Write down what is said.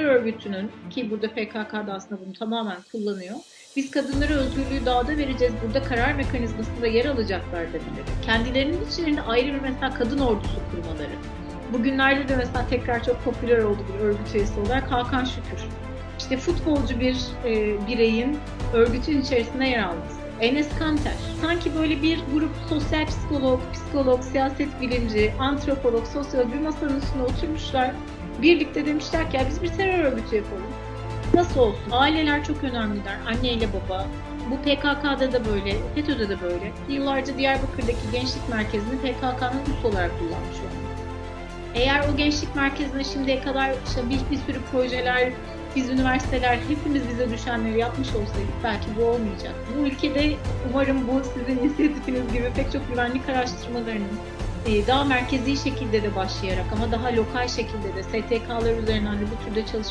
örgütünün ki burada PKK da aslında bunu tamamen kullanıyor. Biz kadınlara özgürlüğü dağda vereceğiz, burada karar mekanizmasında yer alacaklar demeleri. Kendilerinin içlerinde ayrı bir mesela kadın ordusu kurmaları. Bugünlerde de mesela tekrar çok popüler oldu bir örgüt üyesi olarak Hakan Şükür. İşte futbolcu bir e, bireyin örgütün içerisinde yer alması. Enes Kanter. Sanki böyle bir grup sosyal psikolog, psikolog, siyaset bilimci, antropolog, sosyolog bir masanın üstüne oturmuşlar. Birlikte demişler ki ya biz bir terör örgütü yapalım. Nasıl olsun? Aileler çok önemliler. Anne ile baba. Bu PKK'da da böyle, FETÖ'de de böyle. Yıllarca Diyarbakır'daki gençlik merkezini PKK'nın üst olarak kullanmış oldu. Eğer o gençlik merkezine şimdiye kadar işte bir, bir sürü projeler, biz üniversiteler hepimiz bize düşenleri yapmış olsaydık belki bu olmayacak. Bu ülkede umarım bu sizin inisiyatifiniz gibi pek çok güvenlik araştırmalarının daha merkezi şekilde de başlayarak ama daha lokal şekilde de STK'lar üzerinden de bu türde çalışmalar